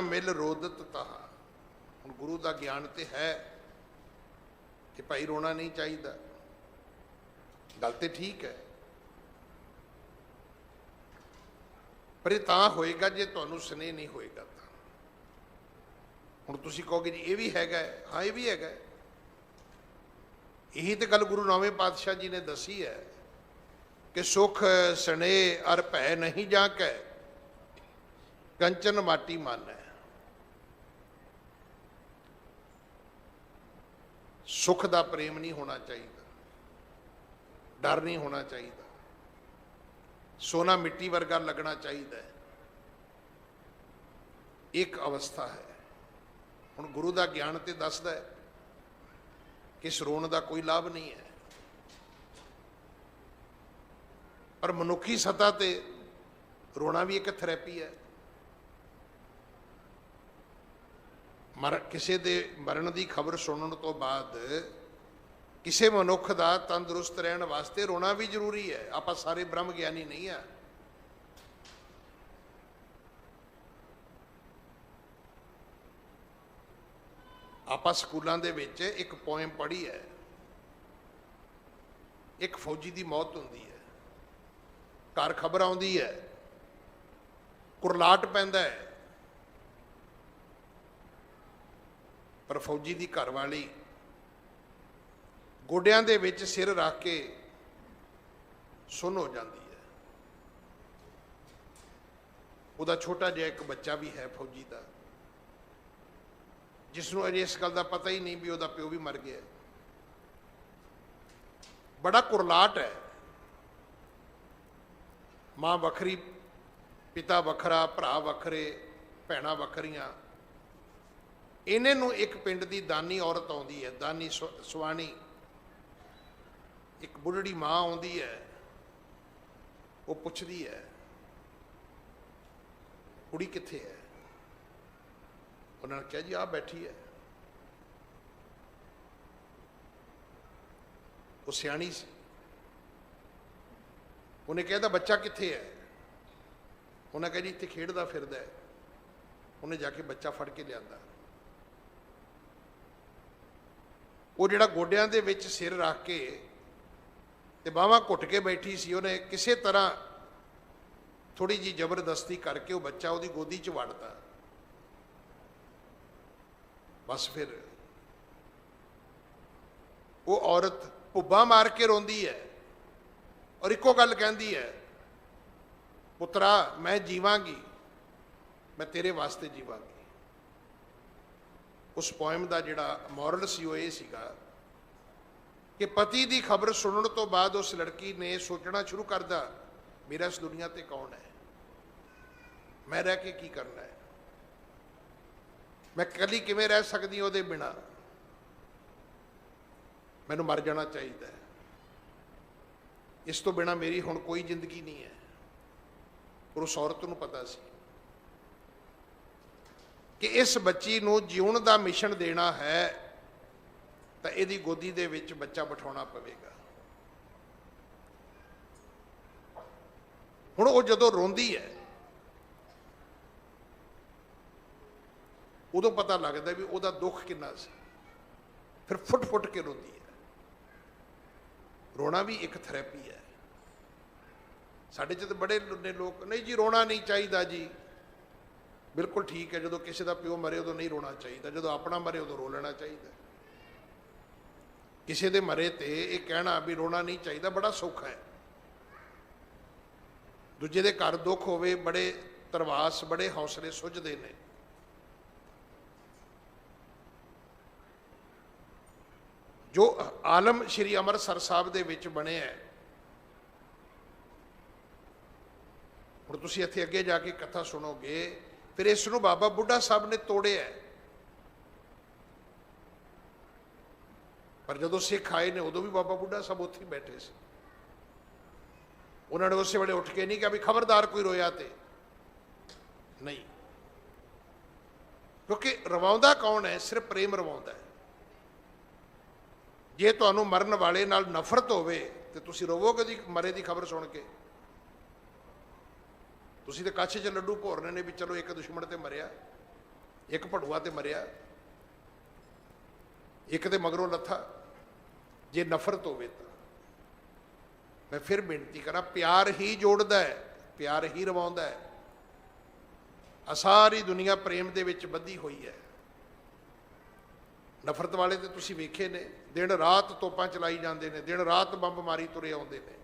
ਗਿਆਨ ਮਿਲ ਰੋਦਤ ਤਹਾ ਹੁਣ ਗੁਰੂ ਦਾ ਗਿਆਨ ਤੇ ਹੈ ਕਿ ਭਾਈ ਰੋਣਾ ਨਹੀਂ ਚਾਹੀਦਾ। ਗੱਲ ਤੇ ਠੀਕ ਹੈ। ਪਰ ਇਹ ਤਾਂ ਹੋਏਗਾ ਜੇ ਤੁਹਾਨੂੰ ਸਨੇਹ ਨਹੀਂ ਹੋਏਗਾ ਤਾਂ। ਹੁਣ ਤੁਸੀਂ ਕਹੋਗੇ ਜੀ, ਇਹ ਵੀ ਹੈਗਾ ਹਾਂ। ਇਹ ਵੀ ਹੈਗਾ ਇਹੀ ਤੇ ਗੱਲ ਗੁਰੂ ਨੌਵੇਂ ਪਾਤਸ਼ਾਹ ਜੀ ਨੇ ਦੱਸੀ ਹੈ ਕਿ ਸੁਖ, ਸਨੇਹ, ਅਰ ਭੈ ਨਹੀਂ ਜਾ ਕੈ ਕੰਚਨ ਮਾਟੀ ਮਨ ਹੈ। ਸੁੱਖ ਦਾ ਪ੍ਰੇਮ ਨਹੀਂ ਹੋਣਾ ਚਾਹੀਦਾ। ਡਰ ਨਹੀਂ ਹੋਣਾ ਚਾਹੀਦਾ। ਸੋਨਾ ਮਿੱਟੀ ਵਰਗਾ ਲੱਗਣਾ ਚਾਹੀਦਾ ਇੱਕ ਅਵਸਥਾ ਹੈ। ਹੁਣ ਗੁਰੂ ਦਾ ਗਿਆਨ ਤੇ ਦੱਸਦਾ ਹੈ ਕਿ ਸ਼ਰੋਣ ਦਾ ਕੋਈ ਲਾਭ ਨਹੀਂ ਹੈ। ਪਰ ਮਨੁੱਖੀ ਸਤਾ ਤੇ ਰੋਣਾ ਵੀ ਇੱਕ ਥੈਰੇਪੀ ਹੈ। ਮਰ, ਕਿਸੇ ਦੇ ਮਰਨ ਦੀ ਖਬਰ ਸੁਣਨ ਤੋਂ ਬਾਅਦ ਕਿਸੇ ਮਨੁੱਖ ਦਾ ਤੰਦਰੁਸਤ ਰਹਿਣ ਵਾਸਤੇ ਰੋਣਾ ਵੀ ਜ਼ਰੂਰੀ ਹੈ। ਆਪਾਂ ਸਾਰੇ ਬ੍ਰਹਮ ਗਿਆਨੀ ਨਹੀਂ ਆ। ਆਪਾਂ ਸਕੂਲਾਂ ਦੇ ਵਿੱਚ ਇੱਕ ਪੋਇਮ ਪੜ੍ਹੀ ਹੈ। ਇੱਕ ਫੌਜੀ ਦੀ ਮੌਤ ਹੁੰਦੀ ਹੈ। ਘਰ ਖਬਰ ਆਉਂਦੀ ਹੈ। ਕੁਰਲਾਟ ਪੈਂਦਾ ਹੈ। ਪਰ ਫੌਜੀ ਦੀ ਘਰ ਵਾਲੀ ਗੋਡਿਆਂ ਦੇ ਵਿੱਚ ਸਿਰ ਰੱਖ ਕੇ ਸੁੰਨ ਹੋ ਜਾਂਦੀ ਹੈ। ਉਹਦਾ ਛੋਟਾ ਜਿਹਾ ਇੱਕ ਬੱਚਾ ਵੀ ਹੈ ਫੌਜੀ ਦਾ ਜਿਸ ਨੂੰ ਅਜੇ ਇਸ ਗੱਲ ਦਾ ਪਤਾ ਹੀ ਨਹੀਂ ਵੀ ਉਹਦਾ ਪਿਓ ਵੀ ਮਰ ਗਿਆ ਬੜਾ ਕੁਰਲਾਟ ਹੈ। ਮਾਂ ਵੱਖਰੀ, ਪਿਤਾ ਵੱਖਰਾ, ਭਰਾ ਵੱਖਰੇ, ਭੈਣਾਂ ਵੱਖਰੀਆਂ ਇਹਨੇ ਨੂੰ ਇੱਕ ਪਿੰਡ ਦੀ ਦਾਨੀ ਔਰਤ ਆਉਂਦੀ ਹੈ, ਦਾਨੀ ਸੁ- ਸੁਆਣੀ ਇੱਕ ਬੁੱਢੜੀ ਮਾਂ ਆਉਂਦੀ ਹੈ, ਉਹ ਪੁੱਛਦੀ ਹੈ, ਕੁੜੀ ਕਿੱਥੇ ਹੈ? ਉਹਨਾਂ ਨੇ ਕਿਹਾ, ਜੀ ਆ ਬੈਠੀ ਹੈ। ਉਹ ਸਿਆਣੀ ਸੀ। ਉਹਨੇ ਕਿਹਾ ਤਾਂ ਬੱਚਾ ਕਿੱਥੇ ਹੈ? ਉਹਨਾਂ ਕਿਹਾ, ਜੀ, ਇੱਥੇ ਖੇਡਦਾ ਫਿਰਦਾ ਹੈ। ਉਹਨੇ ਜਾ ਕੇ ਬੱਚਾ ਫੜ ਕੇ ਲਿਆਂਦਾ। ਉਹ ਜਿਹੜਾ ਗੋਡਿਆਂ ਦੇ ਵਿੱਚ ਸਿਰ ਰੱਖ ਕੇ ਤੇ ਬਾਹਾਂ ਘੁੱਟ ਕੇ ਬੈਠੀ ਸੀ, ਉਹਨੇ ਕਿਸੇ ਤਰ੍ਹਾਂ ਥੋੜੀ ਜੀ ਜ਼ਬਰਦਸਤੀ ਕਰਕੇ ਉਹ ਬੱਚਾ ਉਹਦੀ ਗੋਦੀ 'ਚ ਵੜਤਾ। ਬਸ ਫਿਰ ਉਹ ਔਰਤ ਭੁੱਬਾ ਮਾਰ ਕੇ ਰੋਂਦੀ ਹੈ ਔਰ ਇੱਕੋ ਗੱਲ ਕਹਿੰਦੀ ਹੈ, ਪੁੱਤਰਾ, ਮੈਂ ਜੀਵਾਂਗੀ, ਮੈਂ ਤੇਰੇ ਵਾਸਤੇ ਜੀਵਾਂਗੀ। ਉਸ ਪੋਇਮ ਦਾ ਜਿਹੜਾ ਮੋਰਲ ਸੀ ਉਹ ਇਹ ਸੀਗਾ ਕਿ ਪਤੀ ਦੀ ਖਬਰ ਸੁਣਨ ਤੋਂ ਬਾਅਦ ਉਸ ਲੜਕੀ ਨੇ ਸੋਚਣਾ ਸ਼ੁਰੂ ਕਰਦਾ, ਮੇਰਾ ਇਸ ਦੁਨੀਆ ਤੇ ਕੌਣ ਹੈ? ਮੈਂ ਰਹਿ ਕੇ ਕੀ ਕਰਨਾ ਹੈ? ਮੈਂ ਇਕੱਲੀ ਕਿਵੇਂ ਰਹਿ ਸਕਦੀ ਉਹਦੇ ਬਿਨਾ? ਮੈਨੂੰ ਮਰ ਜਾਣਾ ਚਾਹੀਦਾ ਹੈ। ਇਸ ਤੋਂ ਬਿਨਾ ਮੇਰੀ ਹੁਣ ਕੋਈ ਜ਼ਿੰਦਗੀ ਨਹੀਂ ਹੈ। ਪਰ ਉਸ ਔਰਤ ਨੂੰ ਪਤਾ ਸੀ ਕਿ ਇਸ ਬੱਚੀ ਨੂੰ ਜਿਉਣ ਦਾ ਮਿਸ਼ਨ ਦੇਣਾ ਹੈ, ਤਾਂ ਇਹਦੀ ਗੋਦੀ ਦੇ ਵਿੱਚ ਬੱਚਾ ਬਿਠਾਉਣਾ ਪਵੇਗਾ। ਹੁਣ ਉਹ ਜਦੋਂ ਰੋਂਦੀ ਹੈ, ਉਦੋਂ ਪਤਾ ਲੱਗਦਾ ਵੀ ਉਹਦਾ ਦੁੱਖ ਕਿੰਨਾ ਸੀ। ਫਿਰ ਫੁੱਟ-ਫੁੱਟ ਕੇ ਰੋਂਦੀ ਹੈ। ਰੋਣਾ ਵੀ ਇੱਕ ਥੈਰੇਪੀ ਹੈ। ਸਾਡੇ ਚ ਤਾਂ ਬੜੇ ਨੇ ਲੋਕ, ਨਹੀਂ ਜੀ ਰੋਣਾ ਨਹੀਂ ਚਾਹੀਦਾ ਜੀ। ਬਿਲਕੁਲ ਠੀਕ ਹੈ, ਜਦੋਂ ਕਿਸੇ ਦਾ ਪਿਓ ਮਰੇ ਉਦੋਂ ਨਹੀਂ ਰੋਣਾ ਚਾਹੀਦਾ, ਜਦੋਂ ਆਪਣਾ ਮਰੇ ਉਦੋਂ ਰੋ ਲੈਣਾ ਚਾਹੀਦਾ ਕਿਸੇ ਦੇ ਮਰੇ ਤੇ ਇਹ ਕਹਿਣਾ ਵੀ ਰੋਣਾ ਨਹੀਂ ਚਾਹੀਦਾ, ਬੜਾ ਸੁੱਖ ਹੈ। ਦੂਜੇ ਦੇ ਘਰ ਦੁੱਖ ਹੋਵੇ, ਬੜੇ ਤਰਵਾਸ, ਬੜੇ ਹੌਸਲੇ ਸੁੱਜਦੇ ਨੇ। ਜੋ ਆਲਮ ਸ਼੍ਰੀ ਅੰਮ੍ਰਿਤਸਰ ਸਾਹਿਬ ਦੇ ਵਿੱਚ ਬਣਿਆ ਹੈ। ਹੁਣ ਤੁਸੀਂ ਇੱਥੇ ਅੱਗੇ ਜਾ ਕੇ ਕਥਾ ਸੁਣੋਗੇ ਫਿਰ ਇਸ ਨੂੰ ਬਾਬਾ ਬੁੱਢਾ ਸਾਹਿਬ ਨੇ ਤੋੜਿਆ ਪਰ ਜਦੋਂ ਸਿੱਖ ਆਏ ਨੇ, ਉਦੋਂ ਵੀ ਬਾਬਾ ਬੁੱਢਾ ਸਾਹਿਬ ਉੱਥੇ ਬੈਠੇ ਸੀ। ਉਹਨਾਂ ਨੇ ਉਸੇ ਵੇਲੇ ਉੱਠ ਕੇ ਨਹੀਂ ਕਿਹਾ ਵੀ ਖਬਰਦਾਰ ਕੋਈ ਰੋਇਆ ਤੇ। ਨਹੀਂ। ਕਿਉਂਕਿ ਰਵਾਉਂਦਾ ਕੌਣ ਹੈ? ਸਿਰਫ ਪ੍ਰੇਮ ਰਵਾਉਂਦਾ ਹੈ। ਜੇ ਤੁਹਾਨੂੰ ਮਰਨ ਵਾਲੇ ਨਾਲ ਨਫ਼ਰਤ ਹੋਵੇ, ਤੇ ਤੁਸੀਂ ਰੋਵੋਗੇ ਦੀ ਮਰੇ ਦੀ ਖਬਰ ਸੁਣ ਕੇ। ਤੁਸੀਂ ਤਾਂ ਕੱਛ 'ਚ ਲੱਡੂ ਭੋਰਨੇ ਨੇ ਵੀ ਚਲੋ ਇੱਕ ਦੁਸ਼ਮਣ ਤੇ ਮਰਿਆ, ਇੱਕ ਭੜੂਆ ਤੇ ਮਰਿਆ, ਇੱਕ ਦੇ ਮਗਰੋਂ ਲੱਥਾ, ਜੇ ਨਫ਼ਰਤ ਹੋਵੇ ਤਾਂ। ਮੈਂ ਫਿਰ ਬੇਨਤੀ ਕਰਾਂ, ਪਿਆਰ ਹੀ ਜੋੜਦਾ ਹੈ, ਪਿਆਰ ਹੀ ਰਵਾਉਂਦਾ ਹੈ। ਆ ਸਾਰੀ ਦੁਨੀਆ ਪ੍ਰੇਮ ਦੇ ਵਿੱਚ ਬੱਧੀ ਹੋਈ ਹੈ। ਨਫ਼ਰਤ ਵਾਲੇ ਤੇ ਤੁਸੀਂ ਵੇਖੇ ਨੇ, ਦਿਨ ਰਾਤ ਤੋਪਾਂ ਚਲਾਈ ਜਾਂਦੇ ਨੇ, ਦਿਨ ਰਾਤ ਬੰਬ ਮਾਰੀ ਤੁਰੇ ਆਉਂਦੇ ਨੇ।